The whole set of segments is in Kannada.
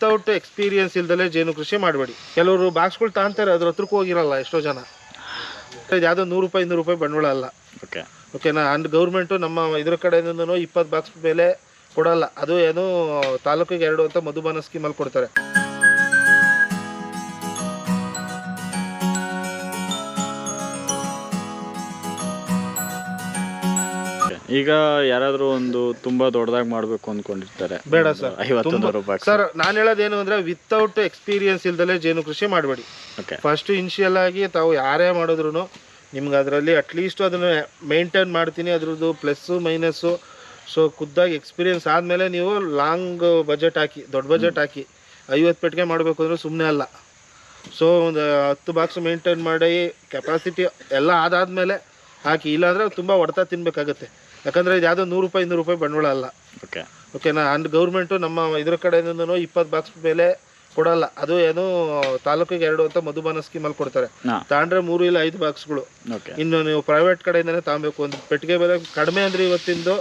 ವಿತೌಟ್ ಎಕ್ಸ್ಪೀರಿಯನ್ಸ್ ಇಲ್ದಲೆ ಜೇನು ಕೃಷಿ ಮಾಡಬೇಡಿ. ಕೆಲವರು ಬಾಕ್ಸ್ಗಳು ತಾಂತಾರೆ ಅದ್ರ ಹತ್ರಕ್ಕೆ ಹೋಗಿರಲ್ಲ ಎಷ್ಟೋ ಜನ. ಇದು ಯಾವುದೋ ನೂರು ರೂಪಾಯಿ ಇನ್ನೂರು ರೂಪಾಯಿ ಬಂಡವಾಳ ಅಲ್ಲ. ಓಕೆ ಓಕೆನಾ ಅಂಡ್ ಗೌರ್ಮೆಂಟು ನಮ್ಮ ಇದ್ರ ಕಡೆಯಿಂದನೂ ಇಪ್ಪತ್ತು ಬಾಕ್ಸ್ ಮೇಲೆ ಕೊಡಲ್ಲ. ಅದು ಏನು ತಾಲೂಕಿಗೆ ಎರಡು ಅಂತ ಮಧುಬಾನ ಸ್ಕೀಮಲ್ಲಿ ಕೊಡ್ತಾರೆ. ಈಗ ಯಾರಾದರೂ ಒಂದು ತುಂಬಾ ದೊಡ್ಡದಾಗಿ ಮಾಡಬೇಕು ಅಂದ್ಕೊಂಡಿರ್ತಾರೆ ಬೇಡ ಸರ್. ಐವತ್ತು ತುಂಬ- ನೂರು ರೂಪಾಯಿ ಸರ್ ನಾನು ಹೇಳೋದೇನು ಅಂದ್ರೆ ವಿತೌಟ್ ಎಕ್ಸ್ಪೀರಿಯನ್ಸ್ ಇಲ್ದಲೆ ಜೇನು ಕೃಷಿ ಮಾಡಬೇಡಿ. ಓಕೆ ಫಸ್ಟ್ ಇನಿಷಿಯಲ್ ಆಗಿ ತಾವು ಯಾರೇ ಮಾಡಿದ್ರು ನಿಮ್ಗೆ ಅದರಲ್ಲಿ ಅಟ್ಲೀಸ್ಟ್ ಅದನ್ನು ಮೇಂಟೈನ್ ಮಾಡ್ತೀನಿ ಅದ್ರದ್ದು ಪ್ಲಸ್ಸು ಮೈನಸ್ಸು ಸೊ ಖುದ್ದಾಗಿ ಎಕ್ಸ್ಪೀರಿಯನ್ಸ್ ಆದಮೇಲೆ ನೀವು ಲಾಂಗ್ ಬಜೆಟ್ ಹಾಕಿ ದೊಡ್ಡ ಬಜೆಟ್ ಹಾಕಿ ಐವತ್ತು ಪೆಟ್ಟಿಗೆ ಮಾಡಬೇಕು ಅಂದ್ರೆ ಸುಮ್ಮನೆ ಅಲ್ಲ. ಸೊ ಒಂದು ಹತ್ತು ಬಾಕ್ಸ್ ಮೇಂಟೈನ್ ಮಾಡಿ ಕೆಪಾಸಿಟಿ ಎಲ್ಲ ಆದಾದ್ಮೇಲೆ ಹಾಕಿ ಇಲ್ಲಾಂದರೆ ತುಂಬ ಹೊಡೆತ ತಿನ್ಬೇಕಾಗತ್ತೆ. ಯಾಕಂದರೆ ಇದು ಯಾವುದೋ ನೂರು ರೂಪಾಯಿ ಇನ್ನೂರು ರೂಪಾಯಿ ಬಂಡವಾಳ ಅಲ್ಲ. ಓಕೆ ಓಕೆನಾ ಅಂಡ್ ಗೌರ್ಮೆಂಟು ನಮ್ಮ ಇದ್ರ ಕಡೆಯಿಂದನೂ ಇಪ್ಪತ್ತು ಬಾಕ್ಸ್ ಮೇಲೆ ಕೊಡಲ್ಲ. ಅದು ಏನು ತಾಲೂಕಿಗೆ ಎರಡು ಅಂತ ಮಧುಬಾನ ಸ್ಕೀಮಲ್ಲಿ ಕೊಡ್ತಾರೆ. ತಾಂಡ್ರೆ ತಗೊಂಡ್ರೆ ಮೂರು ಇಲ್ಲ ಐದು ಬಾಕ್ಸ್ಗಳು ಇನ್ನು ನೀವು ಪ್ರೈವೇಟ್ ಕಡೆಯಿಂದನೇ ತಗೊಬೇಕು ಒಂದು ಪೆಟ್ಟಿಗೆ ಬೆಲೆ ಕಡಿಮೆ ಅಂದ್ರೆ ಇವತ್ತಿಂದು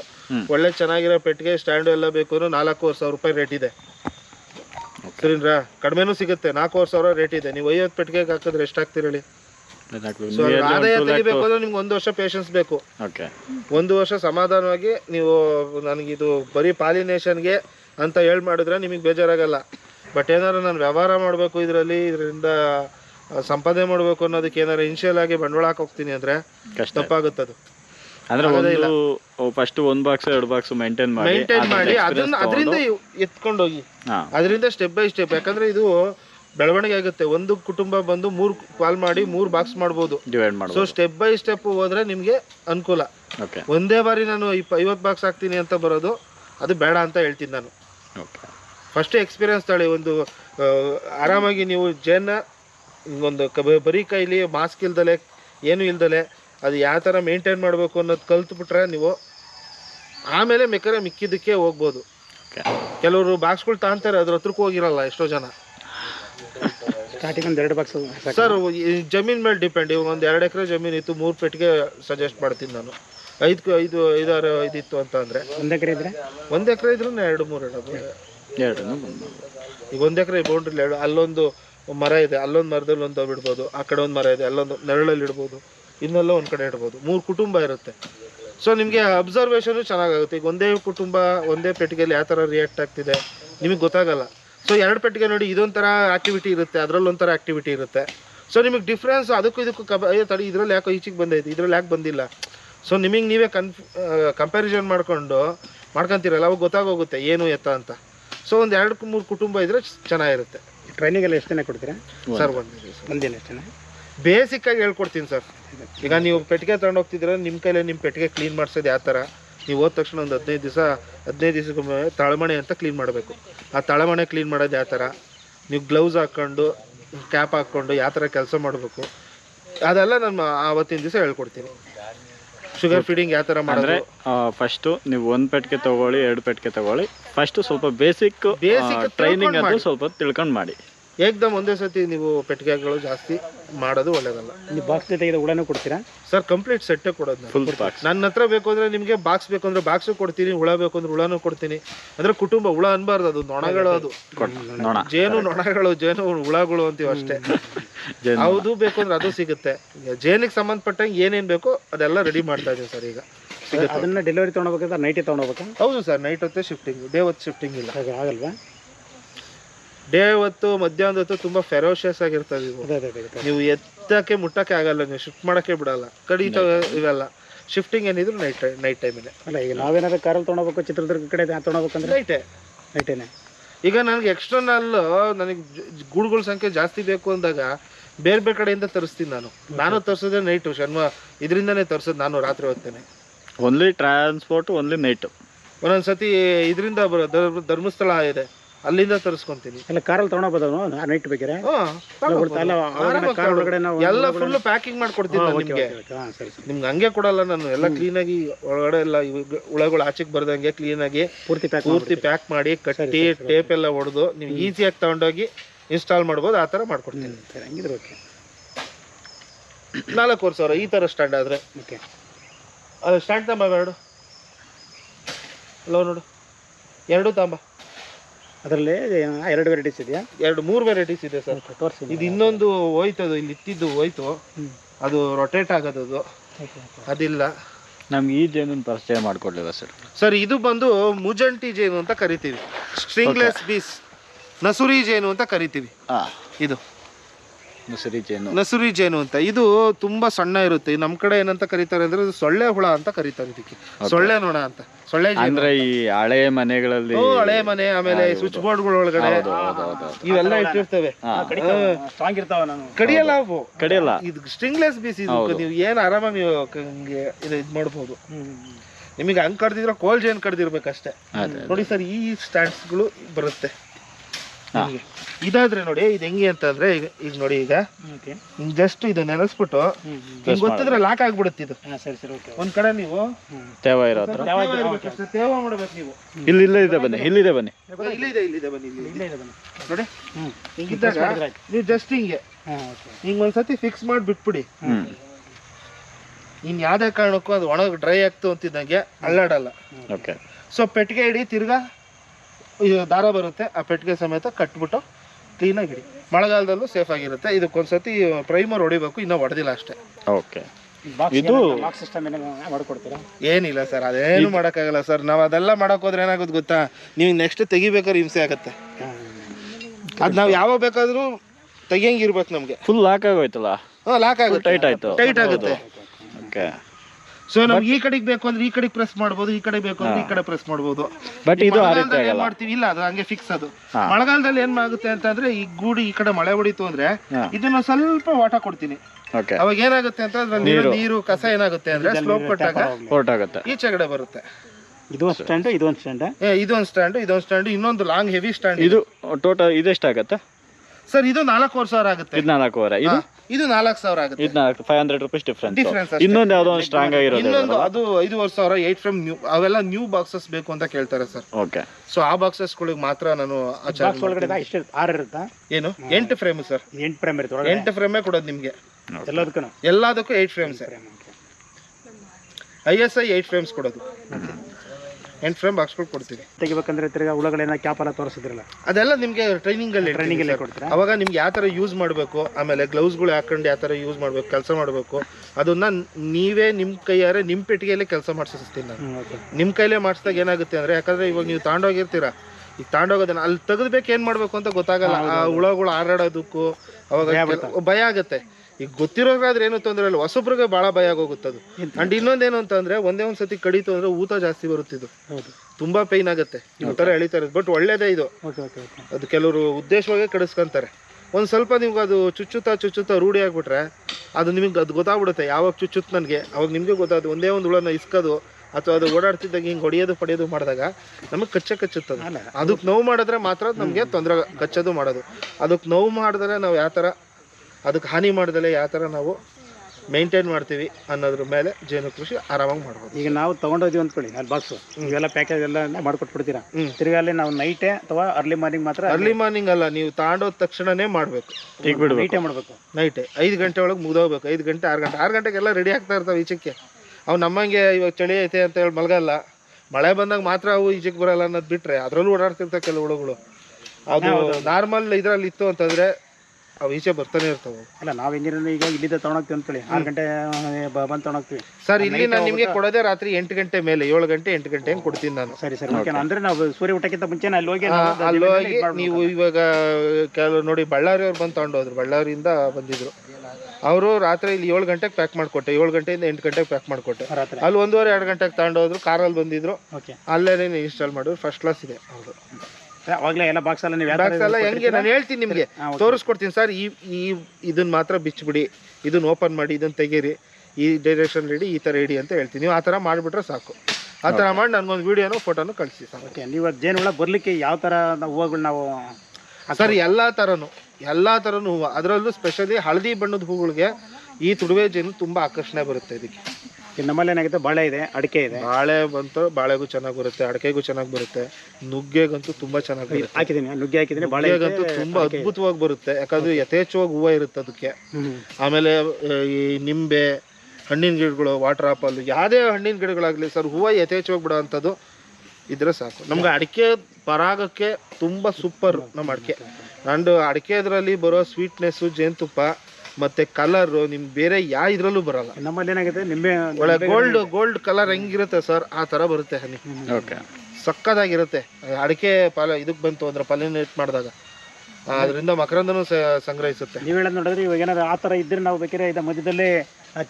ಒಳ್ಳೆ ಚೆನ್ನಾಗಿರೋ ಪೆಟ್ಟಿಗೆ ಸ್ಟ್ಯಾಂಡು ಎಲ್ಲ ಬೇಕು ಅಂದ್ರೆ ನಾಲ್ಕೂವರೆ ಸಾವಿರ ರೂಪಾಯಿ ರೇಟ್ ಇದೆ. ಸರಿನ್ರಾ? ಕಡಿಮೆನೂ ಸಿಗುತ್ತೆ. ನಾಲ್ಕೂವರೆ ಸಾವಿರ ರೇಟ್ ಇದೆ. ನೀವು ಐವತ್ತು ಪೆಟ್ಟಿಗೆಗೆ ಹಾಕಿದ್ರೆ ಎಷ್ಟು ಹಾಕ್ತೀರಿ ಹೇಳಿ ಸೊ ಆದಾಯ ತೆಗಿಬೇಕು ಅಂದ್ರೆ ನಿಮ್ಗೆ ಒಂದು ವರ್ಷ ಪೇಷನ್ಸ್ ಬೇಕು. ಒಂದು ವರ್ಷ ಸಮಾಧಾನವಾಗಿ ನೀವು ನನಗಿದು ಬರೀ ಪಾಲಿನೇಷನ್ಗೆ ಅಂತ ಹೇಳಿ ಮಾಡಿದ್ರೆ ನಿಮಗೆ ಬೇಜಾರಾಗಲ್ಲ. ಬಟ್ ಏನಾದ್ರು ನಾನು ವ್ಯವಹಾರ ಮಾಡಬೇಕು ಇದರಲ್ಲಿ ಇದರಿಂದ ಸಂಪಾದನೆ ಮಾಡಬೇಕು ಅನ್ನೋದಕ್ಕೆ ಏನಾರು ಇನ್ಶಿಯಲ್ ಆಗಿ ಬಂಡವಾಳ ಹಾಕಿ ಹೋಗ್ತೀನಿ ಅಂದರೆ ತಪ್ಪಾಗುತ್ತದು ಅಂದ್ರೆ. ಒಂದು ಫಸ್ಟ್ ಒಂದ್ ಬಾಕ್ಸ್ ಎರಡು ಬಾಕ್ಸ್ ಮೇಂಟೈನ್ ಮಾಡಿ ಮೇಂಟೈನ್ ಮಾಡಿ ಅದನ್ನ ಅದರಿಂದ ಎತ್ಕೊಂಡು ಎತ್ಕೊಂಡೋಗಿ. ಅದರಿಂದ ಸ್ಟೆಪ್ ಬೈ ಸ್ಟೆಪ್ ಯಾಕಂದ್ರೆ ಇದು ಬೆಳವಣಿಗೆ ಆಗುತ್ತೆ. ಒಂದು ಕುಟುಂಬ ಬಂದು ಮೂರು ಕಾಲ್ ಮಾಡಿ ಮೂರು ಬಾಕ್ಸ್ ಮಾಡ್ಬೋದು. Divide so step by step ಹೋದ್ರೆ ನಿಮಗೆ ಅನುಕೂಲ. ಓಕೆ ಒಂದೇ ಬಾರಿ ನಾನು ಇಪ್ಪ ಐವತ್ತು ಬಾಕ್ಸ್ ಹಾಕ್ತೀನಿ ಅಂತ ಬರೋದು ಅದು ಬೇಡ ಅಂತ ಹೇಳ್ತೀನಿ ನಾನು. ಓಕೆ ಫಸ್ಟ್ ಎಕ್ಸ್ಪೀರಿಯನ್ಸ್ ತಳಿ ಒಂದು ಆ, ಆರಾಮಾಗಿ ನೀವು ಜೇನ ಒಂದು ಕ ಬ- ಬರೀ ಕೈಲಿ ಮಾಸ್ಕ್ ಇಲ್ದಲೆ ಏನು ಇಲ್ದಲೆ ಅದು ಯಾವ ಥರ ಮೇಂಟೈನ್ ಮಾಡಬೇಕು ಅನ್ನೋದು ಕಲ್ತ್ಬಿಟ್ರೆ ನೀವು ಆಮೇಲೆ ಮೆಕರೆ ಮಿಕ್ಕಿದ್ದಕ್ಕೆ ಹೋಗ್ಬೋದು. ಓಕೆ ಕೆಲವರು ಬಾಕ್ಸ್ಗಳು ತಾಂತಾರೆ ಅದ್ರ ಹತ್ರಕ್ಕೆ ಹೋಗಿರಲ್ಲ ಎಷ್ಟೋ ಜನ. ಸ್ಟಾರ್ಟಿಂಗ್ ಒಂದು ಎರಡು ಬಾಕ್ಸ್ ಸರ್ ಈ ಜಮೀನ್ ಮೇಲೆ ಡಿಪೆಂಡ್ ಇವಾಗ ಒಂದು ಎರಡು ಎಕರೆ ಜಮೀನ್ ಇತ್ತು ಮೂರು ಪೆಟ್ಟಿಗೆ ಸಜೆಸ್ಟ್ ಮಾಡ್ತೀನಿ ನಾನು. ಐದು ಐದು ಐದಾರು ಇದಿತ್ತು ಅಂತ ಅಂದರೆ. ಒಂದು ಎಕರೆ ಇದ್ರೆ? ಒಂದು ಎಕರೆ ಇದ್ರೂ ಎರಡು ಮೂರು ಇಡೋದು ಎರಡನ್ನೂ ಬಂದು ಈಗ ಒಂದು ಎಕರೆ ಬೌಂಡ್ರಿ ಎರಡು ಅಲ್ಲೊಂದು ಮರ ಇದೆ ಅಲ್ಲೊಂದು ಮರದಲ್ಲಿ ಒಂದು ಬಿಡ್ಬೋದು ಆ ಕಡೆ ಒಂದು ಮರ ಇದೆ ಅಲ್ಲೊಂದು ನೆರಳಲ್ಲಿ ಇಡ್ಬೋದು ಇನ್ನೆಲ್ಲ ಒಂದು ಕಡೆ ಇಡ್ಬೋದು. ಮೂರು ಕುಟುಂಬ ಇರುತ್ತೆ. ಸೊ ನಿಮಗೆ ಅಬ್ಸರ್ವೇಷನು ಚೆನ್ನಾಗಾಗುತ್ತೆ. ಈಗ ಒಂದೇ ಕುಟುಂಬ ಒಂದೇ ಪೆಟ್ಟಿಗೆಯಲ್ಲಿ ಯಾವ ಥರ ರಿಯಾಕ್ಟ್ ಆಗ್ತಿದೆ ನಿಮಗೆ ಗೊತ್ತಾಗಲ್ಲ. ಸೊ ಎರಡು ಪೆಟ್ಟಿಗೆ ನೋಡಿ ಇದೊಂಥರ ಆಕ್ಟಿವಿಟಿ ಇರುತ್ತೆ ಅದರಲ್ಲಿ ಒಂಥರ ಆಕ್ಟಿವಿಟಿ ಇರುತ್ತೆ. ಸೊ ನಿಮಗೆ ಡಿಫ್ರೆನ್ಸ್ ಅದಕ್ಕೂ ಇದಕ್ಕೂ ಕಬ ಅಯ್ಯೋ ತಡಿ ಇದರಲ್ಲಿ ಯಾಕೋ ಈಚೆಗೆ ಬಂದೈತೆ ಇದರಲ್ಲಿ ಯಾಕೆ ಬಂದಿಲ್ಲ? ಸೊ ನಿಮಗೆ ನೀವೇ ಕನ್ಫ್ ಕಂಪ್ಯಾರಿಸನ್ ಮಾಡಿಕೊಂಡು ಮಾಡ್ಕೊತೀರಲ್ಲ ಅವಾಗ ಗೊತ್ತಾಗೋಗುತ್ತೆ ಏನು ಎತ್ತ ಅಂತ. ಸೊ ಒಂದು ಎರಡು ಮೂರು ಕುಟುಂಬ ಇದ್ರೆ ಚೆನ್ನಾಗಿರುತ್ತೆ. ಟ್ರೈನಿಂಗ್ ಎಲ್ಲ ಎಷ್ಟು ಜನ ಕೊಡ್ತೀರಾ? ಸರ್ ಒಂದು. ಒಂದಿನ ಅಷ್ಟೇನಾ ಬೇಸಿಕ್ ಆಗಿ ಹೇಳ್ಕೊಡ್ತೀನಿ ಸರ್ ಈಗ ನೀವು ಪೆಟ್ಟಿಗೆ ತಗೊಂಡು ಹೋಗ್ತಿದ್ರೆ ನಿಮ್ಮ ಕೈಲೇ ನಿಮ್ಮ ಪೆಟ್ಟಿಗೆ ಕ್ಲೀನ್ ಮಾಡಿಸೋದು ಯಾವ ಥರ ನೀವು ಹೋದ ತಕ್ಷಣ ಒಂದು ಹದಿನೈದು ದಿವಸ ಹದಿನೈದು ದಿವಸಕ್ಕೊಮ್ಮೆ ತಳಮಣೆ ಅಂತ ಕ್ಲೀನ್ ಮಾಡಬೇಕು. ಆ ತಳಮಣೆ ಕ್ಲೀನ್ ಮಾಡೋದು ಯಾವ ಥರ? ನೀವು ಗ್ಲೌಸ್ ಹಾಕ್ಕೊಂಡು ಕ್ಯಾಪ್ ಹಾಕ್ಕೊಂಡು ಯಾವ ಥರ ಕೆಲಸ ಮಾಡಬೇಕು? ಅದೆಲ್ಲ ನಾನು ಆವತ್ತಿನ ದಿವಸ ಹೇಳ್ಕೊಡ್ತೀನಿ. ಶುಗರ್ ಫೀಡಿಂಗ್ ಯಾವ ಥರ ಮಾಡಿದ್ರೆ ಫಸ್ಟು ನೀವು ಒಂದು ಪೆಟ್ಟಿಗೆ ತಗೊಳ್ಳಿ ಎರಡು ಪೆಟ್ಟಿಗೆ ತಗೊಳ್ಳಿ. ಫಸ್ಟ್ ಸ್ವಲ್ಪ ಬೇಸಿಕ್ Basic ಟ್ರೈನಿಂಗ್ ಅದು ಸ್ವಲ್ಪ ತಿಳ್ಕೊಂಡು ಮಾಡಿ. ಏಕ್ದಮ್ ಒಂದೇ ಸತಿ ನೀವು ಪೆಟ್ಟಿಗೆಗಳು ಜಾಸ್ತಿ ಮಾಡೋದು ಒಳ್ಳೇದಲ್ಲ. ನೀವು ಬಾಕ್ಸ್ ಜೊತೆಗೆ ಉಡಾನು ಕೊಡ್ತೀರಾ? ಸರ್ ಕಂಪ್ಲೀಟ್ ಸೆಟ್ಟೇ ಕೊಡೋದು ನಾನು. ಫುಲ್ ಬಾಕ್ಸ್ ನನ್ನ ಹತ್ರ ಬೇಕು ಅಂದ್ರೆ ನಿಮಗೆ ಬಾಕ್ಸ್ ಬೇಕು ಅಂದ್ರೆ ಬಾಕ್ಸ್ ಕೊಡ್ತೀನಿ ಹುಳ ಬೇಕು ಅಂದ್ರೆ ಹುಳನೂ ಕೊಡ್ತೀನಿ. ಅಂದ್ರೆ ಕುಟುಂಬ ಹುಳ ಅನ್ಬಾರ್ದು ಅದು ನೊಣಗಳು ಅದು. ನೋಣ. ಜೇನು ನೊಣಗಳು ಜೇನು ಹುಳಗಳು ಅಂತೀವಿ ಅಷ್ಟೇ. ಜೇನು. ಹೌದು ಬೇಕು ಅಂದ್ರೆ ಅದು ಸಿಗುತ್ತೆ. ಈಗ ಜೇನಿಗೆ ಸಂಬಂಧಪಟ್ಟಂಗೆ ಏನೇನ್ ಬೇಕೋ ಅದೆಲ್ಲ ರೆಡಿ ಮಾಡ್ತಾ ಇದೀವಿ ಸರ್ ಈಗ. ಅದನ್ನ ಡೆಲಿವರಿ ತೊಗೊಂಡೋಗ್ಬೇಕಾದ್ರೆ ನೈಟೇ ತೊಗೊಂಡೋಗ್ಬೇಕಾ ಹೌದು ಸರ್ ನೈಟ್ ಹೊತ್ತೇ ಶಿಫ್ಟಿಂಗ್ ಡೇ ಹೊತ್ತು ಶಿಫ್ಟಿಂಗ್ ಇಲ್ಲ. ಹಾಗೆ ಆಗಲ್ವಾ? ಡೇ ಹೊತ್ತು ಮಧ್ಯಾಹ್ನದ ಹೊತ್ತು ತುಂಬಾ ಫೆರೋಷಿಯಸ್ ಆಗಿರ್ತದೆ ಇವು. ನೀವು ಎತ್ತಕ್ಕೆ ಮುಟ್ಟಕ್ಕೆ ಆಗಲ್ಲ ನೀವು ಶಿಫ್ಟ್ ಮಾಡಕ್ಕೆ ಬಿಡಲ್ಲ. ಕಡಿತ ಇವೆಲ್ಲ ಶಿಫ್ಟಿಂಗ್ ಏನಿದ್ರು ನೈಟ್ ನೈಟ್ ಟೈಮಿನ ಅಲ್ಲ ಈಗ ನಾವೇನಾದ್ರೂ ಕಾರಲ್ಲಿ ತೊಗೊಬೇಕು ಚಿತ್ರದುರ್ಗ ಕಡೆ ತೊಗೊಬೇಕಂದ್ರೆ ನೈಟೇ ನೈಟೇನೆ ಈಗ ನನಗೆ ಎಕ್ಸ್ಟರ್ನಲ್ ನನಗೆ ಗೂಡುಗಳ ಸಂಖ್ಯೆ ಜಾಸ್ತಿ ಬೇಕು ಅಂದಾಗ ಬೇರೆ ಬೇರೆ ಕಡೆಯಿಂದ ತರಿಸ್ತೀನಿ ನಾನು. ನಾನು ತರಿಸೋದೇ ನೈಟು ಶನಿವಾರ ಇದರಿಂದನೇ ತರಿಸೋದು ನಾನು ರಾತ್ರಿ ಹೊತ್ತೇನೆ. ಓನ್ಲಿ ಟ್ರಾನ್ಸ್ಪೋರ್ಟ್ ಓನ್ಲಿ ನೈಟ್ ಒಂದೊಂದ್ಸತಿ ಇದರಿಂದ ಬರೋ ಧರ್ಮಸ್ಥಳ ಇದೆ. ಅಲ್ಲಿಂದ ತರಿಸ್ಕೊಂತೀನಿ. ಎಲ್ಲ ಕಾರಲ್ಲಿ ತಗೊಂಡೋಗ್ಬೋದು ನೈಟ್ ಬೇಕಾರೆ ನೈಟ್ ಕೊಡ್ತಾ- ಅಲ್ಲ, ಅವಾಗ ಕಾರ್ ಒಳಗಡೆ ನಾವು ಎಲ್ಲ ಫುಲ್ ಪ್ಯಾಕಿಂಗ್ ಮಾಡ್ಕೊಡ್ತೀನಿ ನಾನು ನಿಮ್ಗೆ. ಹಾಂ ಸರಿ ಸರಿ. ನಿಮ್ಗೆ ಹಂಗೆ ಕೊಡಲ್ಲ ನಾನು. ಎಲ್ಲ ಕ್ಲೀನಾಗಿ ಒಳಗಡೆ ಎಲ್ಲ ಇವು ಹುಳಗಳು ಆಚೆಗೆ ಬರ್ದಂಗೆ ಆಗಿ ಪೂರ್ತಿ ಪ್ಯಾಕ್ ಪೂರ್ತಿ ಪ್ಯಾಕ್ ಮಾಡಿ ಕಟ್ಟಿ ಟೇಪ್ ಎಲ್ಲ ಹೊಡೆದು ನೀವು ಈಸಿಯಾಗಿ ತಗೊಂಡೋಗಿ ಇನ್ಸ್ಟಾಲ್ ಮಾಡ್ಬೋದು ಆ ಥರ ಮಾಡ್ಕೊಡ್ತೀನಿ. ಸರಿ ಹಂಗಿದ್ರೆ ಓಕೆ ನಾಲ್ಕೂವರೆ ಸಾವಿರ ಈ ಥರ ಸ್ಟ್ಯಾಂಡ್ ಆದರೆ. ಓಕೆ ಅದು ಸ್ಟ್ಯಾಂಡ್ ತಂಬ ಎರಡು. ಹಲೋ ನೋಡು. ಎರಡು ತಾಂಬ. ಅದರಲ್ಲಿ ಎರಡು ವೆರೈಟೀಸ್ ಇದೆಯಾ? ಎರಡು ಮೂರು ವೆರೈಟೀಸ್ ಇದೆ ಸರ್. ತೋರಿಸಿ ಇದು ಇನ್ನೊಂದು ಹೋಯ್ತು ಅದು ಇಲ್ಲಿ ಇತ್ತಿದ್ದು ಹೋಯ್ತು. ಅದು ರೊಟೇಟ್ ಆಗೋದು ಅದು. ಅದಿಲ್ಲ. ನಮ್ಗೆ ಈ ಜೇನು ಪರಿಚಯ ಮಾಡ್ಕೊಡ್ಲಿಲ್ಲ ಸರ್. ಸರ್ ಇದು ಬಂದು ಮುಜಂಟಿ ಜೇನು ಅಂತ ಕರಿತೀವಿ. ಸ್ಟ್ರಿಂಗ್ಲೆಸ್ ಬೀಸ್ ನಸುರಿ ಜೇನು ಅಂತ ಕರಿತೀವಿ. ಹಾಂ. ಇದು. ಮುಸುರಿ ಜೇನು. ನಸುರಿ ಜೇನು ಅಂತ. ಇದು ತುಂಬಾ ಸಣ್ಣ ಇರುತ್ತೆ. ನಮ್ಮ ಕಡೆ ಏನಂತ ಕರೀತಾರೆ ಅಂದ್ರೆ ಇದು ಸೊಳ್ಳೆ ಹುಳ ಅಂತ ಕರೀತಾರೆ ಇದಕ್ಕೆ. ಸೊಳ್ಳೆ ನೋಡ ಅಂತ. ಸೊಳ್ಳೆ ಜೇನು ಅಂದ್ರೆ ಈ ಹಳೆ ಮನೆಗಳಲ್ಲಿ ಓ, ಹಳೆ ಮನೆ ಆಮೇಲೆ ಸ್ವಿಚ್ ಬೋರ್ಡ್ಗಳ ಒಳಗಡೆ. ಇವೆಲ್ಲ ಇಟ್ಟಿರ್ತವೆ. ಸ್ಟ್ರಾಂಗ್ ಇರ್ತಾವ ನಾನು. ಕಡಿಯಲ್ಲ ಅವು. ಕಡಿಯಲ್ಲ. ಇದು ಸ್ಟ್ರಿಂಗ್ಲೆಸ್ ಬೀಸಿ ಇದು. ನೀವು ಏನ್ ಆರಾಮಾಗಿ ನೀವು ಕ- ಹಿಂಗೆ ಇದು ಇದು ಮಾಡ್ಬೋದು. ನಿಮಗೆ ಹಂಗ್ ಕಡ್ದಿದ್ರೆ ಕೋಲ್ ಜೇನ್ ಕಡ್ದಿರ್ಬೇಕಷ್ಟೇ. ನೋಡಿ ಸರ್ ಈ ಸ್ಟ್ಯಾಂಡ್ಸ್ಗಳು ಬರುತ್ತೆ. ನಿಮ್ಗೆ. ಇದಾದ್ರೆ ನೋಡಿ ಇದು ಹೆಂಗೆ ಅಂತಂದ್ರೆ ಈಗ ಈಗ ನೋಡಿ ಈಗ. ಓಕೆ. ಜಸ್ಟ್ ಇದು ನೆನೆಸ್ಬಿಟ್ಟು ಹಿಂಗ್ ಗೊತ್ತಿದ್ರೆ ಲಾಕ್ ಆಗ್ಬಿಡುತ್ತೆ ಇದು. ಹಾಂ ಸರಿ ಸರಿ ಓಕೆ ಒಂದ್ ಕಡೆ ನೀವು ತೇವ ಇರೋ ಹತ್ರ? ತೇವ ಇರ್ಬೇಕಷ್ಟೇ, ತೇವ ಮಾಡ್ಬೇಕು ನೀವು. ಇಲ್ಲಿ ಇಲ್ಲೇ ಇದೆ ಬನ್ನಿ ಇಲ್ಲಿದೆ ಬನ್ನಿ. ಇಲ್ಲಿದೆ ಇಲ್ಲಿದೆ ಬನ್ನಿ ಇಲ್ಲಿ ಇಲ್ಲೇ ಇದೆ. ಬನ್ನಿ. ನೋಡಿ. ಹ್ಞೂ ಹಿಂಗಿದ್ದಾಗ ನೀವು ಜಸ್ಟ್ ಹಿಂಗೆ. ಹಾಂ ಓಕೆ. ಹಿಂಗ್ ಒಂದ್ಸತಿ ಫಿಕ್ಸ್ ಮಾಡಿ ಬಿಟ್ಬಿಡಿ ಹ್ಮ್. ಇನ್ ಯಾವ್ದೇ ಕಾರಣಕ್ಕೂ ಅದು ಒಣಗ ಡ್ರೈ ಆಗ್ತು ಅಂತಿದ್ದಂಗೆ ಅಲ್ಲಾಡಲ್ಲ. ಓಕೆ. ಸೊ ಪೆಟ್ಟಿಗೆ ಇಡಿ ತಿರ್ಗಾ ಇದು ದಾರ ಬರುತ್ತೆ ಆ ಪೆಟ್ಟಿಗೆ ಸಮೇತ ಕಟ್ಬಿಟ್ಟು ಕ್ಲೀನಾಗಿ ಇಡಿ ಮಳೆಗಾಲದಲ್ಲೂ ಸೇಫ್ ಆಗಿರುತ್ತೆ. ಇದಕ್ಕೊಂದ್ಸತಿ ಪ್ರೈಮರ್ ಹೊಡಿಬೇಕು ಇನ್ನೂ ಹೊಡೆದಿಲ್ಲ ಅಷ್ಟೇ. ಓಕೆ. ಇದು ಏನಿಲ್ಲ ಸರ್ ಅದೇನು ಮಾಡೋಕ್ಕಾಗಲ್ಲ ಸರ್. ನಾವು ಅದೆಲ್ಲ ಮಾಡಕ್ ಹೋದ್ರೆ ಏನಾಗುತ್ತೆ ಗೊತ್ತಾ? ನೀವು ನೆಕ್ಸ್ಟ್ ತೆಗಿಬೇಕಾದ್ರೆ ಹಿಂಸೆ ಆಗುತ್ತೆ. ಅದು ನಾವು ಯಾವಾಗ ಬೇಕಾದರೂ ತೆಗಿಯಂಗಿರ್ಬೇಕು ನಮಗೆ. ಫುಲ್ ಲಾಕ್ ಆಗೋಯ್ತಲ್ಲ? ಹಾಂ ಲಾಕ್ ಆಗುತ್ತೆ. ಟೈಟ್ ಆಯ್ತು. ಟೈಟ್ ಆಗುತ್ತೆ. ಓಕೆ. ಸೊ ನಮ್ಗೆ ಈ ಕಡೆಗೆ ಬೇಕು ಅಂದ್ರೆ ಈ ಕಡೆಗೆ ಪ್ರೆಸ್ ಮಾಡಬಹುದು ಈ ಕಡೆ ಬೇಕು ಅಂದ್ರೆ ಈ ಕಡೆ ಪ್ರೆಸ್ ಮಾಡಬಹುದು ಬಟ್ ಇದು ಏನ್ ಮಾಡ್ತೀವಿ? ಇಲ್ಲ ಅದು ಹಂಗೆ ಫಿಕ್ಸ್ ಅದು. ಮಳೆಗಾಲದಲ್ಲಿ ಏನ್ ಆಗುತ್ತೆ ಅಂತಂದ್ರೆ ಈ ಗೂಡು ಈ ಕಡೆ ಮಳೆ ಹೊಡಿತು ಅಂದ್ರೆ ಇದನ್ನ ಸ್ವಲ್ಪ ವಾಟ ಕೊಡ್ತೀನಿ. ಓಕೆ ಅವಾಗ ಏನಾಗುತ್ತೆ ಅಂತ ನೀರು. ನೀರು ಕಸ ಏನಾಗುತ್ತೆ ಅಂದ್ರೆ ಸ್ಲೋಪ್ ಕೊಟ್ಟಾಗ ಹೊರಟಾಗುತ್ತೆ ಈಚೆಗಡೆ ಬರುತ್ತೆ ಇದು ಒಂದು ಇದೊಂದು ಸ್ಟ್ಯಾಂಡ್ ಒಂದು ಸ್ಟ್ಯಾಂಡ ಏ, ಇದೊಂದು ಸ್ಟ್ಯಾಂಡ್ ಇದೊಂದು ಸ್ಟ್ಯಾಂಡ್ ಇನ್ನೊಂದು ಲಾಂಗ್ ಹೆವಿ ಸ್ಟ್ಯಾಂಡ್ ಇದು ಟೋಟಲ್ ಇದೆಷ್ಟಾಗತ್ತೆ? ಸರ್ ಇದು ನಾಲ್ಕೂವರೆ ಸಾವಿರ ಆಗುತ್ತೆ. ಇದು ನಾಲ್ಕೂವರೆ. ಇದು ಇದು ನಾಲ್ಕು ಸಾವಿರ ಆಗುತ್ತೆ. ಇದು ನಾಲ್ಕು five hundred rupees difference difference ಅಷ್ಟೇ. ಇನ್ನೊಂದು ಯಾವುದೋ ಒಂದು ಸ್ಟ್ರಾಂಗ್ ಆಗಿರೋದು ಇನ್ನೊಂದು ಅದು ಐದುವರೆ ಸಾವಿರ ಏಟ್ ಫ್ರೇಮ್ ನ್ಯೂ ಅವೆಲ್ಲ ನ್ಯೂ ಬಾಕ್ಸಸ್ ಬೇಕು ಅಂತ ಕೇಳ್ತಾರೆ ಸರ್. ಓಕೆ ಸೊ ಆ ಬಾಕ್ಸಸ್ಗಳಿಗೆ ಮಾತ್ರ ನಾನು ಬಾಕ್ಸ್ ಒಳಗಡೆ ಆರು ಇರುತ್ತಾ? ಏನು? ಎಂಟು ಫ್ರೇಮ್ ಸರ್. ಎಂಟು ಫ್ರೇಮ್ ಇರುತ್ತೆ ಒಳಗಡೆ? ಎಂಟು ಫ್ರೇಮೇ ಕೊಡೋದು ನಿಮಗೆ. ಎಲ್ಲದಕ್ಕೂ ಎಲ್ಲದಕ್ಕೂ eight frames I S I eight frames ಕೊಡೋದು. ಎಂಟು ಫ್ರೇಮ್ ಬಾಕ್ಸ್ಗಳು ಕೊಡ್ತೀವಿ. ತೆಗಿಬೇಕಂದ್ರೆ ತಿರ್ಗಾ ಹುಳಗಳೇನ ಕ್ಯಾಪ್ ಎಲ್ಲ ತೋರಿಸಿದ್ರಲ್ಲ. ಅದೆಲ್ಲ ನಿಮಗೆ ಟ್ರೈನಿಂಗ್ ಅಲ್ಲಿ ಟ್ರೈನಿಂಗ್ ಎಲ್ಲ ಕೊಡ್ತೀರಾ? ಅವಾಗ ನಿಮ್ಗೆ ಯಾವ ಥರ ಯೂಸ್ ಮಾಡಬೇಕು ಆಮೇಲೆ ಗ್ಲೌಸ್ಗಳು ಹಾಕೊಂಡು ಯಾವ ಥರ ಯೂಸ್ ಮಾಡಬೇಕು ಕೆಲಸ ಮಾಡಬೇಕು ಅದನ್ನ ನೀವೇ ನಿಮ್ಮ ಕೈಯಾರೆ ನಿಮ್ಮ ಪೆಟ್ಟಿಗೆಯಲ್ಲೇ ಕೆಲಸ ಮಾಡಿಸ್ತೀನಿ ನಾನು. ಓಕೆ ನಿಮ್ಮ ಕೈಲೇ ಮಾಡಿಸಿದಾಗ ಏನಾಗುತ್ತೆ ಅಂದರೆ ಯಾಕಂದರೆ ಇವಾಗ ನೀವು ತಾಂಡೋಗಿರ್ತೀರಾ ಈಗ ತಾಂಡೋಗೋದನ್ನ ಅಲ್ಲಿ ತೆಗೆದ್ಬೇಕು ಏನು ಮಾಡಬೇಕು ಅಂತ ಗೊತ್ತಾಗಲ್ಲ. ಆ ಹುಳಗಳು ಹಾರಾಡೋದಕ್ಕೂ ಅವಾಗ ಭಯ ಆಗುತ್ತೆ. ಈಗ ಗೊತ್ತಿರೋರಾದ್ರೆ ಏನು ತೊಂದರೆ ಇಲ್ಲ. ಹೊಸಬ್ರಿಗೆ ಭಾಳ ಭಯ ಆಗೋಗುತ್ತೆ ಅದು ಅಂಡ್ ಇನ್ನೊಂದೇನು ಅಂತಂದ್ರೆ ಒಂದೇ ಒಂದು ಸತಿ ಕಡಿತು ಅಂದ್ರೆ ಊತ ಜಾಸ್ತಿ ಬರುತ್ತಿದ್ದು ತುಂಬಾ ಪೈನ್ ಆಗುತ್ತೆ. ಈ ಥರ ಎಳಿತಾರೆ ಬಟ್ ಒಳ್ಳೇದೇ ಇದು. ಅದು ಕೆಲವರು ಉದ್ದೇಶವಾಗಿ ಕಡಿಸ್ಕೊಂತಾರೆ. ಒಂದು ಸ್ವಲ್ಪ ನಿಮ್ಗೆ ಅದು ಚುಚ್ಚುತ್ತಾ ಚುಚ್ಚುತ್ತಾ ರೂಢಿ ಆಗ್ಬಿಟ್ರೆ ಅದು ನಿಮ್ಗೆ ಅದು ಗೊತ್ತಾಗ್ಬಿಡುತ್ತೆ. ಯಾವಾಗ ಚುಚ್ಚುತ್ತೆ ನನಗೆ ಅವಾಗ ನಿಮಗೆ ಗೊತ್ತಾಗುತ್ತೆ. ಒಂದೇ ಒಂದು ಹುಳನ ಇಸ್ಕೋದು ಅಥವಾ ಅದು ಓಡಾಡ್ತಿದ್ದಾಗ ಹಿಂಗೆ ಹೊಡೆಯೋದು ಪಡೆಯೋದು ಮಾಡಿದಾಗ ನಮಗೆ ಕಚ್ಚ ಕಚ್ಚುತ್ತದೆ. ಅದಕ್ಕೆ ನೋವು ಮಾಡಿದ್ರೆ ಮಾತ್ರ ನಮಗೆ ತೊಂದರೆ ಕಚ್ಚೋದು ಮಾಡೋದು. ಅದಕ್ಕೆ ನೋವು ಮಾಡಿದ್ರೆ ನಾವು ಯಾವ ಥರ ಅದಕ್ಕೆ ಹಾನಿ ಮಾಡ್ದಲೆ ಯಾವ ಥರ ನಾವು ಮೇಂಟೈನ್ ಮಾಡ್ತೀವಿ ಅನ್ನೋದ್ರ ಮೇಲೆ ಜೇನು ಕೃಷಿ ಆರಾಮಾಗಿ ಮಾಡ್ಬೋದು. ಈಗ ನಾವು ತಗೊಂಡೋದ್ವಿ ಅಂದ್ಕೊಳ್ಳಿ ಅಲ್ಲಿ ಬಾಕ್ಸು ಇವೆಲ್ಲ ಪ್ಯಾಕೇಜ್ ಎಲ್ಲ ಮಾಡ್ಕೊಟ್ಬಿಡ್ತೀರಾ. ತಿರ್ಗಾ ಅಲ್ಲಿ ನಾವು ನೈಟೇ ಅಥವಾ ಅರ್ಲಿ ಮಾರ್ನಿಂಗ್ ಮಾತ್ರ ಅರ್ಲಿ ಮಾರ್ನಿಂಗ್ ಅಲ್ಲ ನೀವು ತಗೊಂಡೋದ ತಕ್ಷಣನೇ ಮಾಡಬೇಕು. ಈಗ ಬಿಡು ನೈಟೇ ಮಾಡಬೇಕು. ನೈಟೇ ಐದು ಗಂಟೆ ಒಳಗೆ ಮುಗ್ದೋಗ್ಬೇಕು. ಐದು ಗಂಟೆ ಆರು ಗಂಟೆ ಆರು ಗಂಟೆಗೆಲ್ಲ ರೆಡಿ ಆಗ್ತಾ ಇರ್ತಾವೆ ಈಚಕ್ಕೆ. ಅವು ನಮ್ಮಂಗೆ ಇವಾಗ ಚಳಿ ಐತೆ ಅಂತ ಹೇಳಿ ಮಲಗಲ್ಲ. ಮಳೆ ಬಂದಾಗ ಮಾತ್ರ ಅವು ಈಜಕ್ಕೆ ಬರಲ್ಲ ಅನ್ನೋದು ಬಿಟ್ರೆ ಅದರಲ್ಲೂ ಓಡಾಡ್ತಿರ್ತಾವೆ ಕೆಲವು ಹುಳುಗಳು ಅದು ನಾರ್ಮಲ್ ಇದರಲ್ಲಿ ಇತ್ತು ಅಂತಂದ್ರೆ ಅವು ಈಚೆ ಬರ್ತಾನೆ ಇರ್ತಾವೆ. ಅಲ್ಲ ನಾವು ಇಂಜಿನಿಯರ್ ಈಗ ಇಲ್ಲಿಂದ ತೊಗೊಂಡೋಗ್ತೀವಿ ಅಂತೇಳಿ. ಆರು ಗಂಟೆ ಬಂದು ತೊಗೊಂಡೋಗ್ತೀವಿ. ಸರ್ ಇಲ್ಲಿ ನಾನು ನಿಮಗೆ ಕೊಡೋದೇ ರಾತ್ರಿ ಎಂಟು ಗಂಟೆ ಮೇಲೆ ಏಳು ಗಂಟೆ ಎಂಟು ಗಂಟೆ ಹಂಗೆ ಕೊಡ್ತೀನಿ ನಾನು. ಸರಿ ಸರಿ ಓಕೆ. ಅಂದ್ರೆ ನಾವು ಸೂರ್ಯ ಊಟಕ್ಕಿಂತ ಮುಂಚೆ ಅಲ್ಲಿ ಹೋಗಿ ಅಲ್ಲಿ ಹೋಗಿ ನೀವು ಇವಾಗ ಕೆಲವು ನೋಡಿ ಬಳ್ಳಾರಿಯವ್ರು ಬಂದು ತಗೊಂಡೋದ್ರು ಬಳ್ಳಾರಿಯಿಂದ ಬಂದಿದ್ರು. ಅವರು ರಾತ್ರಿ ಇಲ್ಲಿ ಏಳು ಗಂಟೆಗೆ ಪ್ಯಾಕ್ ಮಾಡಿಕೊಟ್ಟೆ. ಏಳು ಗಂಟೆಯಿಂದ ಎಂಟು ಗಂಟೆಗೆ ಪ್ಯಾಕ್ ಮಾಡಿಕೊಟ್ಟೆ. ರಾತ್ರಿ. ಅಲ್ಲಿ ಒಂದೂವರೆ ಎರಡು ಗಂಟೆಗೆ ತಗೊಂಡೋದ್ರು ಕಾರಲ್ಲಿ ಬಂದಿದ್ರು. ಓಕೆ ಅಲ್ಲೇ ಇನ್ಸ್ಟಾಲ್ ಮಾಡಿದ್ರು. ಫಸ್ಟ್ ಕ್ಲಾಸ್ ಇದೆ. ಹೌದು. ಅವಾಗಲೇ ಎಲ್ಲ ಬಾಕ್ಸ್ ಎಲ್ಲ ನೀವು ಎಲ್ಲ ಹೆಂಗೆ? ನಾನು ಹೇಳ್ತೀನಿ ನಿಮಗೆ. ತೋರಿಸ್ಕೊಡ್ತೀನಿ ಸರ್. ಈ ಈ ಇದನ್ನ ಮಾತ್ರ ಬಿಚ್ಚಿಬಿಡಿ. ಇದನ್ನ ಓಪನ್ ಮಾಡಿ ಇದನ್ನ ತೆಗೀರಿ. ಈ ಡೈರೆಕ್ಷನ್ ರೆಡಿ ಈ ಥರ ರೆಡಿ ಅಂತ ಹೇಳ್ತೀನಿ. ನೀವು ಆ ಥರ ಮಾಡಿಬಿಟ್ರೆ ಸಾಕು. ಆ ಥರ ಮಾಡಿ ನನ್ಗೊಂದು ವಿಡಿಯೋನು ಫೋಟೋನು ಕಳಿಸಿ ಸರ್. ಓಕೆ ನೀವು ಜೇನುಹುಳ ಬರ್ಲಿಕ್ಕೆ ಯಾವ ಥರ ನಾವು ಹೂವುಗಳು ನಾವು ಸರ್ ಎಲ್ಲ ಥರನು ಎಲ್ಲ ಥರನೂ ಹೂವು. ಅದರಲ್ಲೂ ಸ್ಪೆಷಲಿ ಹಳದಿ ಬಣ್ಣದ ಹೂಗಳಿಗೆ ಈ ತುಡುವೆ ಜೇನು ತುಂಬ ಆಕರ್ಷಣೆ ಬರುತ್ತೆ ಇದಕ್ಕೆ. ನಮ್ಮಲ್ಲಿ ಏನಾಗುತ್ತೆ? ಬಾಳೆ ಇದೆ ಅಡಿಕೆ ಇದೆ. ಬಾಳೆ ಬಂತು ಬಾಳೆಗೂ ಚೆನ್ನಾಗಿ ಬರುತ್ತೆ ಅಡಿಕೆಗೂ ಚೆನ್ನಾಗಿ ಬರುತ್ತೆ. ನುಗ್ಗೆಗಂತೂ ತುಂಬ ಚೆನ್ನಾಗಿ ಹಾಕಿದೀನಿ ನುಗ್ಗೆ ಹಾಕಿದ್ದೀನಿ ಬಾಳೆಗಂತೂ ತುಂಬ ಅದ್ಭುತವಾಗಿ ಬರುತ್ತೆ. ಯಾಕಂದ್ರೆ ಯಥೇಚ್ಛವಾಗಿ ಹೂವು ಇರುತ್ತೆ ಅದಕ್ಕೆ. ಆಮೇಲೆ ಈ ನಿಂಬೆ ಹಣ್ಣಿನ ಗಿಡಗಳು ವಾಟರ್ ಆಪಲ್ ಯಾವುದೇ ಹಣ್ಣಿನ ಗಿಡಗಳಾಗಲಿ ಸರ್ ಹೂವು ಯಥೇಚ್ಛವಾಗಿ ಬಿಡೋ ಅಂಥದ್ದು ಇದ್ರೆ ಸಾಕು. ನಮ್ಗೆ ಅಡಿಕೆ ಪರಾಗಕ್ಕೆ ತುಂಬ ಸೂಪರ್ ನಮ್ಮ ಅಡಿಕೆ. ನಂದು ಅಡಿಕೆ ಇದರಲ್ಲಿ ಬರೋ ಸ್ವೀಟ್ನೆಸ್ಸು ಜೇನುತುಪ್ಪ ಮತ್ತೆ ಕಲರು ನಿಮ್ ಬೇರೆ ಯಾವ ಇದ್ರಲ್ಲೂ ಬರಲ್ಲ. ನಮ್ಮಲ್ಲಿ ಏನಾಗುತ್ತೆ? ನಿಂಬೆ ಒಳ್ಳೆ ಗೋಲ್ಡ್ ಗೋಲ್ಡ್ ಕಲರ್ ಹೆಂಗಿರುತ್ತೆ ಸರ್ ಆ ಥರ ಬರುತ್ತೆ ಹನಿ. ಓಕೆ ಸಕ್ಕದಾಗಿರುತ್ತೆ. ಅಡಿಕೆ ಪಾಲ ಇದಕ್ಕೆ ಬಂತು ಅಂದ್ರೆ ಪಾಲಿನೇಟ್ ಮಾಡಿದಾಗ. ಅದರಿಂದ ಮಕರಂದನೂ ಸಂಗ್ರಹಿಸುತ್ತೆ. ನೀವು ಹೇಳೋದು ನೋಡಿದ್ರೆ ಇವಾಗ ಏನಾದ್ರು ಆ ಥರ ಇದ್ರೆ ನಾವು ಬೇಕಾದ್ರೆ ಇದ್ರ ಮಧ್ಯದಲ್ಲೇ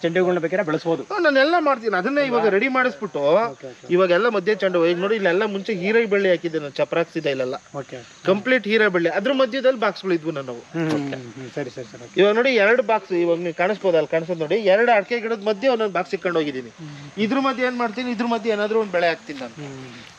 ಚೆಂಡುಗಳನ್ನ ಬೇಕಾದ್ರೆ ಬೆಳೆಸಬಹುದು ನಾನೆಲ್ಲ ಮಾಡ್ತೀನಿ. ಅದನ್ನೇ ಇವಾಗ ರೆಡಿ ಮಾಡಿಸ್ಬಿಟ್ಟು ಇವಾಗೆಲ್ಲ ಮಧ್ಯೆ ಚೆಂಡು ಈಗ ನೋಡಿ ಇಲ್ಲೆಲ್ಲ ಮುಂಚೆ ಹೀರೆ ಬಳ್ಳಿ ಹಾಕಿದ್ದೆ ನಾನು ಚಪ್ರಾಕ್ಸಿದೆ ಇಲ್ಲೆಲ್ಲ. ಕಂಪ್ಲೀಟ್ ಹೀರೆ ಬಳ್ಳಿ. ಅದ್ರ ಮಧ್ಯದಲ್ಲಿ ಬಾಕ್ಸ್ಗಳು ಇದ್ವು ನಾವು ಸರಿ ಸರಿ ಸರಿ ಇವಾಗ ನೋಡಿ ಎರಡು ಬಾಕ್ಸ್ ಇವಾಗ ನೀವು ಕಾಣಿಸ್ಬೋದು ಅಲ್ಲಿ ಕಾಣಿಸೋದು ನೋಡಿ ಎರಡು ಅಡಿಕೆ ಗಿಡದ ಮಧ್ಯೆ ಒಂದೊಂದು ಬಾಕ್ಸ್ ಇಟ್ಕೊಂಡು ಹೋಗಿದ್ದೀನಿ. ಇದ್ರ ಮಧ್ಯೆ ಏನ್ ಮಾಡ್ತೀನಿ? ಇದ್ರ ಮಧ್ಯೆ ಏನಾದ್ರು ಒಂದು ಬೆಳೆ ಹಾಕ್ತೀನಿ ನಾನು.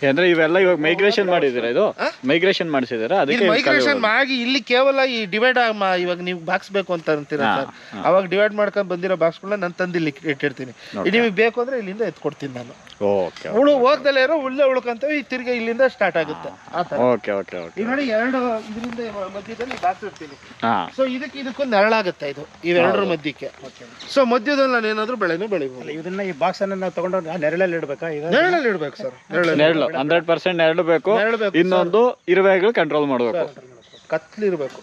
ಅಂದ್ರೆ ಇವೆಲ್ಲ ಇವಾಗ ಮೈಗ್ರೇಷನ್ ಮಾಡಿದ್ದೀರಾ ಇದು? ಮೈಗ್ರೇಷನ್ ಮಾಡಿಸಿದಾರ ಅದಕ್ಕೆ ಇಲ್ಲಿ ಮೈಗ್ರೇಷನ್ ಆಗಿ ಇಲ್ಲಿ ಕೇವಲ ಈ ಡಿವೈಡ್ ಇವಾಗ ನೀವು ಬಾಕ್ಸ್ ಬೇಕು ಅಂತ ಅಂತೀರ ಸರ್? ಅವಾಗ ಡಿವೈಡ್ ಮಾಡ್ಕೊಂಡು ಬಂದಿರೋ ಬಾಕ್ಸ್ಗಳನ್ನ ನಾನು ತಂದು ಇಲ್ಲಿ ಇಟ್ಟಿರ್ತೀನಿ. ನಿಮಗೆ ಬೇಕು ಅಂದ್ರೆ ಇಲ್ಲಿಂದ ಎತ್ಕೊಡ್ತೀನಿ ನಾನು. ಓಕೆ ಉಳು ಹೋಗ್ದಲ್ಲೇ ಇರೋ ಉಳ್ಳೆ ಉಳ್ಕೊಂತೇವೆ ಈ ತಿರ್ಗಿ ಇಲ್ಲಿಂದ ಸ್ಟಾರ್ಟ್ ಆಗುತ್ತೆ. ಓಕೆ ಓಕೆ ಓಕೆ ಈಗ ನೋಡಿ ಎರಡು ಇದರಿಂದ ಮಧ್ಯದಲ್ಲಿ ಬಾಕ್ಸ್ ಇರ್ತೀನಿ ಹಾ. ಸೊ ಇದಕ್ಕೆ ಇದಕ್ಕೊಂದು ನೆರಳಾಗುತ್ತೆ ಇದು ಇವೆರಡರ ಮಧ್ಯಕ್ಕೆ. ಸೊ ಮಧ್ಯದಲ್ಲಿ ನಾನು ಏನಾದರೂ ಬೆಳೆನೂ ಬೆಳಿಬೋದು. ಇದನ್ನ ಈ ಬಾಕ್ಸ್ ಅನ್ನ ನಾವು ತಗೊಂಡು ನೆರಳಲ್ಲಿ ಇಡ್ಬೇಕಾ ಇದು ನೆರಳಲ್ಲಿ ಇಡ್ಬೇಕು ಸರ್. ನೆರಳಲ್ಲಿ ನೆರಳು ಹಂಡ್ರೆಡ್ ಪರ್ಸೆಂಟ್ ನೆರಳು ಬೇಕು. ಇನ್ನೊಂದು ಇರುವೆಗಳು ಕಂಟ್ರೋಲ್ ಮಾಡಬೇಕು. ಕತ್ಲಿರ್ಬೇಕು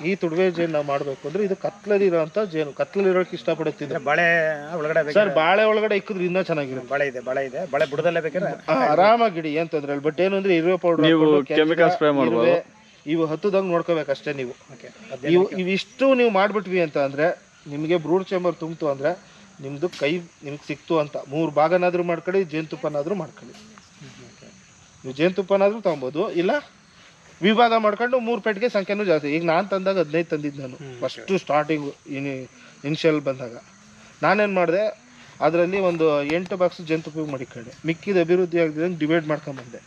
ಈ ತುಡುವೆ ಜೇನು ನಾವು ಮಾಡಬೇಕು ಅಂದ್ರೆ ಇದು ಕತ್ಲಲ್ಲಿರೋಂಥ ಜೇನು ಕತ್ಲಲ್ಲಿರೋಕೆ ಇಷ್ಟಪಡುತ್ತಿದ್ರೆ ಬಾಳೆ ಒಳಗಡೆ ಬೇಕು ಸರ್ ಬಾಳೆ ಒಳಗಡೆ ಇಕ್ಕಿದ್ರೆ ಇನ್ನೂ ಚೆನ್ನಾಗಿರುತ್ತೆ. ಬಾಳೆ ಇದೆ ಬಾಳೆ ಇದೆ. ಬಾಳೆ ಬುಡದಲ್ಲೇ ಬೇಕಾದ್ರೆ. ಆ, ಆರಾಮಾಗಿ ಇಡಿ ಏನ್ ತೊಂದ್ರೆ ಇಲ್ಲ. ಬಟ್ ಏನು ಅಂದ್ರೆ ಇರುವೆ ಪೌಡರ್ ನೀವು chemical spray ಮಾಡ್ಬೋದು. ಇವು ಹತ್ತದಂಗ್ ನೋಡ್ಕೋಬೇಕಷ್ಟೇ ನೀವು. ಇವು ಇವಿಷ್ಟು ನೀವು ಮಾಡ್ಬಿಟ್ವಿ ಅಂತ ಅಂದ್ರೆ ನಿಮಗೆ ಬ್ರೂಡ್ ಚೇಂಬರ್ ತುಂಬ್ತು ಅಂದ್ರೆ ನಿಮ್ದು ಕೈ ನಿಮ್ಗೆ ಸಿಕ್ತು ಅಂತ. ಮೂರು ಭಾಗನಾದ್ರೂ ಮಾಡ್ಕೊಳ್ಳಿ ಜೇನುತುಪ್ಪನಾದ್ರೂ ಮಾಡ್ಕೊಳ್ಳಿ. ನೀವು ಜೇನುತುಪ್ಪನಾದ್ರೂ ತಗೊಬೋದು. ಇಲ್ಲ ವಿಭಾಗ ಮಾಡ್ಕೊಂಡು ಮೂರು ಪೆಟ್ಟಿಗೆ ಸಂಖ್ಯೆನೂ ಜಾಸ್ತಿ. ಈಗ ನಾನು ತಂದಾಗ ಹದಿನೈದು ತಂದಿದ್ದು ನಾನು. ಫಸ್ಟು ಸ್ಟಾರ್ಟಿಂಗು ಇನಿ ಇನಿಷಿಯಲ್ ಬಂದಾಗ. ನಾನೇನು ಮಾಡಿದೆ ಅದರಲ್ಲಿ ಒಂದು ಎಂಟು ಬಾಕ್ಸ್ ಜೇನುತುಪ್ಪ ಮಡಿಕೊಂಡೆ. ಮಿಕ್ಕಿದ ಅಭಿವೃದ್ಧಿ ಆಗಿದೆ ಡಿವೈಡ್ ಮಾಡ್ಕೊಂಬಂದೆ.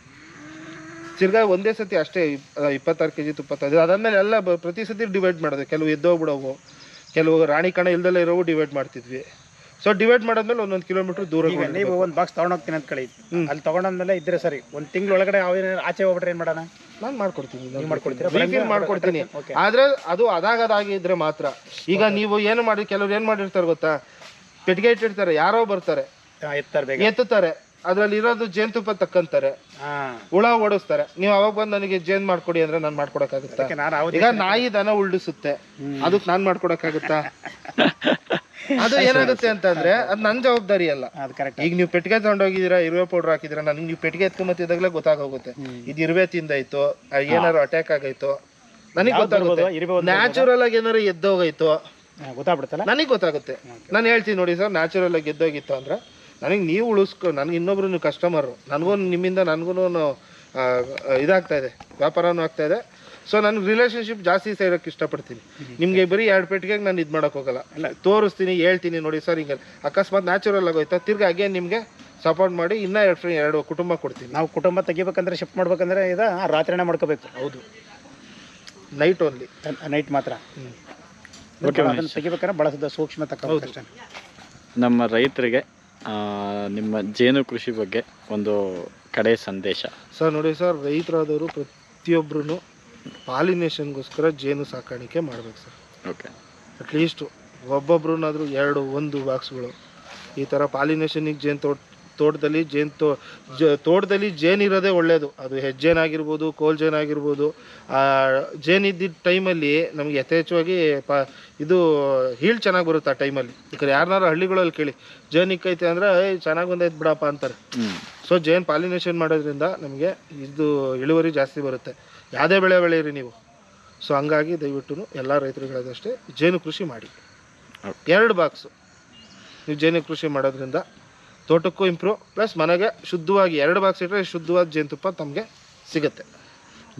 ತಿರ್ಗಾ ಒಂದೇ ಸತಿ ಅಷ್ಟೇ ಇಪ್- ಇಪ್ಪತ್ತಾರು ಕೆ ಜಿ ತುಪ್ಪ ತಂದಿದ್ದು. ಅದಾದ್ಮೇಲೆ ಎಲ್ಲ ಪ್ರತಿ ಸತಿ ಡಿವೈಡ್ ಮಾಡಿದೆ. ಕೆಲವು ಎದ್ದೋಗ್ಬಿಡೋವು. ಕೆಲವು ರಾಣಿ ಕಣ ಇಲ್ದಲ್ಲೇ ಇರೋವು ಡಿವೈಡ್ ಮಾಡ್ತಿದ್ವಿ. ಸೊ ಡಿವೈಡ್ ಮಾಡಿದ್ಮೇಲೆ ಒಂದೊಂದು ಕಿಲೋಮೀಟರ್ ದೂರ ಈಗ ನೀವು ಒಂದು ಬಾಕ್ಸ್ ತಗೊಂಡೋಗ್ತೀನಿ ಅಂತ ಕಳಿ. ಅಲ್ಲಿ ತಗೊಂಡಾದ್ಮೇಲೆ ಇದ್ರೆ ಸರಿ. ಒಂದು ತಿಂಗಳ ಒಳಗಡೆ ಆಚೆ ಹೋಗ್ಬಿಟ್ರೆ ಏನು ಮಾಡೋಣ? ನಾನು ಮಾಡ್ಕೊಡ್ತೀನಿ. ನೀವು ಮಾಡ್ಕೊಡ್ತೀರಾ? ರೀಫಿಲ್ ಮಾಡ್ಕೊಡ್ತೀನಿ. ಆದ್ರೆ ಅದು ಅದಾಗದಾಗಿ ಇದ್ರೆ ಮಾತ್ರ. ಈಗ ನೀವು ಏನು ಮಾಡಿ ಕೆಲವ್ರು ಏನು ಮಾಡಿರ್ತಾರೆ ಗೊತ್ತಾ? ಪೆಟ್ಟಿಗೆ ಇಟ್ಟಿರ್ತಾರೆ ಯಾರೋ ಬರ್ತಾರೆ. ಎತ್ತಾರೆ ಬೇಗ. ಎತ್ತುತ್ತಾರೆ. ಅದ್ರಲ್ಲಿ ಇರೋದು ಜೇನುತುಪ್ಪ ತಕ್ಕಂತಾರೆ. ಹಾಂ. ಹುಳ ಓಡಿಸ್ತಾರೆ. ನೀವು ಅವಾಗ ಬಂದು ನನಗೆ ಜೇನ್ ಮಾಡ್ಕೊಡಿ ಅಂದ್ರೆ ನಾನು ಮಾಡ್ಕೊಡಕ್ಕಾಗುತ್ತೆ? ಈಗ ನಾಯಿ ದನ ಉಳ್ಡಿಸುತ್ತೆ ಅದಕ್ಕೆ ನಾನು ಮಾಡ್ಕೊಡಕ್ಕಾಗುತ್ತಾ? ಅದು ಏನಾಗುತ್ತೆ ಅಂತಂದ್ರೆ ಅದ್ ನನ್ ಜವಾಬ್ದಾರಿ ಅಲ್ಲ. ಈಗ ನೀವು ಪೆಟ್ಟಿಗೆ ತಗೊಂಡೋಗಿದ್ದೀರಾ ಇರುವೆ ಪೌಡರ್ ಹಾಕಿದ್ದೀರಾ ನನಗೆ ನೀವು ಪೆಟ್ಟಿಗೆ ಎತ್ಕೊಂಬತ್ತಿದಾಗಲೇ ಗೊತ್ತಾಗೋಗುತ್ತೆ. ಇದು ಇರುವೆ ತಿಂದಾಯ್ತು ಏನಾರು ಅಟ್ಯಾಕ್ ಆಗೈತೋ ನನಗೆ ಗೊತ್ತಾಗುತ್ತೆ. ನ್ಯಾಚುರಲ್ ಆಗಿ ಏನಾರು ಎದ್ದೋಗೈತೋ ಗೊತ್ತಾಗ್ಬಿಡುತ್ತಲ್ಲ? ನನಗೆ ಗೊತ್ತಾಗುತ್ತೆ. ನಾನು ಹೇಳ್ತೀನಿ ನೋಡಿ ಸರ್ ನ್ಯಾಚುರಲ್ ಆಗಿ ಎದ್ದೋಗಿತ್ತು ಅಂದ್ರೆ ನನಗೆ ನೀವು ಉಳಿಸ್ಕೊ ನನಗೆ ಇನ್ನೊಬ್ರು ನೀವು ಕಸ್ಟಮರು ನನಗೂ ನಿಮ್ಮಿಂದ ನನಗೂ ಇದಾಗ್ತಾ ಇದೆ. ವ್ಯಾಪಾರನೂ ಆಗ್ತಾ ಇದೆ. ಸೊ ನಾನು ರಿಲೇಷನ್ಶಿಪ್ ಜಾಸ್ತಿ ಸೇರೋಕ್ಕೆ ಇಷ್ಟಪಡ್ತೀನಿ. ನಿಮಗೆ ಬರೀ ಎರಡು ಪೆಟ್ಟಿಗೆ ನಾನು ಇದು ಮಾಡೋಕೆ ಹೋಗಲ್ಲ. ತೋರಿಸ್ತೀನಿ ಹೇಳ್ತೀನಿ ನೋಡಿ ಸರ್ ಹಿಂಗೆ ಅಕಸ್ಮಾತ್ ನ್ಯಾಚುರಲ್ ಆಗೋಯ್ತಾ ತಿರ್ಗಿ ಅಗೇನ್ ನಿಮಗೆ ಸಪೋರ್ಟ್ ಮಾಡಿ ಇನ್ನೂ ಎರಡು ಫ್ರೆಂಡ್ ಎರಡು ಕುಟುಂಬ ಕೊಡ್ತೀನಿ. ನಾವು ಕುಟುಂಬ ತೆಗಿಬೇಕಂದ್ರೆ ಶಿಫ್ಟ್ ಮಾಡ್ಬೇಕಂದ್ರೆ ಇದು ರಾತ್ರಿನೇ ಮಾಡ್ಕೋಬೇಕು. ಹೌದು. ನೈಟ್ ಓನ್ಲಿ ನೈಟ್ ಮಾತ್ರ. ಅದನ್ನು ತೆಗಿಬೇಕಾದ್ರೆ ಬಳಸಿದ ಸೂಕ್ಷ್ಮ ತಕ್ಕಷ್ಟೇ ನಮ್ಮ ರೈತರಿಗೆ ನಿಮ್ಮ ಜೇನು ಕೃಷಿ ಬಗ್ಗೆ ಒಂದು ಕಡೆ ಸಂದೇಶ. ಸರ್ ನೋಡಿ ಸರ್ ರೈತರಾದವರು ಪ್ರತಿಯೊಬ್ಬರೂ ಪಾಲಿನೇಷನ್ಗೋಸ್ಕರ ಜೇನು ಸಾಕಾಣಿಕೆ ಮಾಡ್ಬೇಕು ಸರ್. ಓಕೆ. ಅಟ್ಲೀಸ್ಟ್ ಒಬ್ಬೊಬ್ರನ್ನಾದರೂ ಎರಡು ಒಂದು ಬಾಕ್ಸ್ಗಳು ಈ ಥರ ಪಾಲಿನೇಷನಿಗೆ ಜೇನು ತೋಟ ತೋಟದಲ್ಲಿ ಜೇನು ತೋ ಜ ತೋಟದಲ್ಲಿ ಜೇನು ಇರೋದೇ ಒಳ್ಳೆಯದು ಅದು ಹೆಜ್ಜೇನಾಗಿರ್ಬೋದು ಕೋಲ್ ಜೇನು ಆಗಿರ್ಬೋದು. ಆ ಜೇನು ಇದ್ದಿದ್ದ ಟೈಮಲ್ಲಿ ನಮಗೆ ಯಥೇಚ್ಛವಾಗಿ ಪ ಇದು ಹೀಲ್ ಚೆನ್ನಾಗಿ ಬರುತ್ತೆ ಆ ಟೈಮಲ್ಲಿ. ಯಾಕಂದ್ರೆ ಯಾರನ್ನಾರು ಹಳ್ಳಿಗಳಲ್ಲಿ ಕೇಳಿ ಜೇನು ಇಕ್ಕೈತೆ ಅಂದರೆ ಏಯ್ ಚೆನ್ನಾಗಿ ಬಂದೈತೆ ಬಿಡಪ್ಪ ಅಂತಾರೆ. ಸೊ ಜೇನು ಪಾಲಿನೇಷನ್ ಮಾಡೋದ್ರಿಂದ ನಮಗೆ ಇದು ಇಳುವರಿ ಜಾಸ್ತಿ ಬರುತ್ತೆ. ಯಾವುದೇ ಬೆಳೆ ಬೆಳೆಯಿರಿ ನೀವು. ಸೊ ಹಂಗಾಗಿ ದಯವಿಟ್ಟು ಎಲ್ಲ ರೈತರುಗಳಾದಷ್ಟೇ ಜೇನು ಕೃಷಿ ಮಾಡಿ. ಎರಡು ಬಾಕ್ಸು ನೀವು ಜೇನು ಕೃಷಿ ಮಾಡೋದ್ರಿಂದ ತೋಟಕ್ಕೂ ಇಂಪ್ರೂವ್ ಪ್ಲಸ್ ಮನೆಗೆ ಶುದ್ಧವಾಗಿ ಎರಡು ಬಾಕ್ಸ್ ಇಟ್ಟರೆ ಶುದ್ಧವಾದ ಜೇನುತುಪ್ಪ ತಮಗೆ ಸಿಗುತ್ತೆ.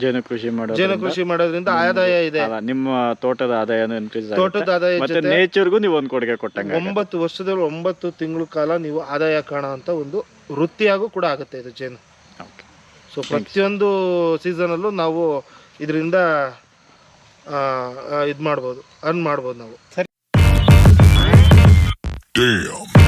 ಜೇನು ಕೃಷಿ ಮಾಡೋದು ಜೇನು ಕೃಷಿ ಮಾಡೋದ್ರಿಂದ ಆದಾಯ ಇದೆ. ನಿಮ್ಮ ತೋಟದ ಆದಾಯ ತೋಟದ ಆದಾಯ ಮತ್ತೆ ನೇಚರ್ಗೂ ನೀವು ಒಂದು ಕೊಡುಗೆ ಕೊಟ್ಟಂಗೆ ಒಂಬತ್ತು ವರ್ಷದಲ್ಲಿ ಒಂಬತ್ತು ತಿಂಗಳ ಕಾಲ ನೀವು ಆದಾಯ ಕಾಣೋ ಅಂತ ಒಂದು ವೃತ್ತಿಯಾಗೂ ಕೂಡ ಆಗುತ್ತೆ ಇದು ಜೇನು. ಸೊ ಪ್ರತಿಯೊಂದು ಸೀಸನಲ್ಲೂ ನಾವು ಇದರಿಂದ ಇದು ಮಾಡ್ಬೋದು ಅರ್ನ್ ಮಾಡ್ಬೋದು ನಾವು. Damn.